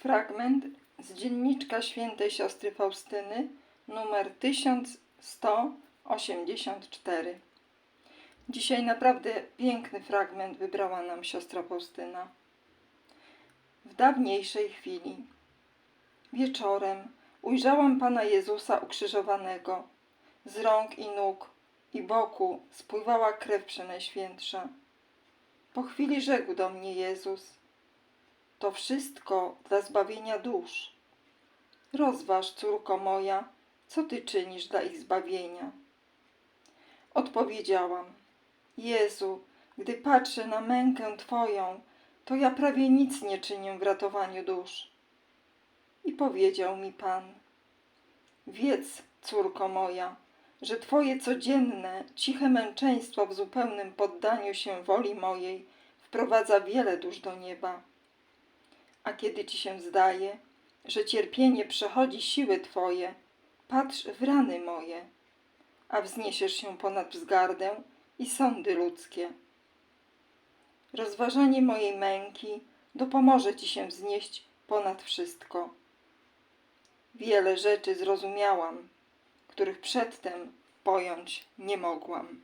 Fragment z dzienniczka świętej siostry Faustyny, numer 1184. Dzisiaj naprawdę piękny fragment wybrała nam siostra Faustyna. W dawniejszej chwili, wieczorem, ujrzałam Pana Jezusa ukrzyżowanego. Z rąk i nóg i boku spływała krew przenajświętsza. Po chwili rzekł do mnie Jezus: To wszystko dla zbawienia dusz. Rozważ, córko moja, co ty czynisz dla ich zbawienia. Odpowiedziałam: Jezu, gdy patrzę na mękę Twoją, to ja prawie nic nie czynię w ratowaniu dusz. I powiedział mi Pan: Wiedz, córko moja, że Twoje codzienne, ciche męczeństwo w zupełnym poddaniu się woli mojej wprowadza wiele dusz do nieba. A kiedy Ci się zdaje, że cierpienie przechodzi siły Twoje, patrz w rany moje, a wzniesiesz się ponad wzgardę i sądy ludzkie. Rozważanie mojej męki dopomoże Ci się wznieść ponad wszystko. Wiele rzeczy zrozumiałam, których przedtem pojąć nie mogłam.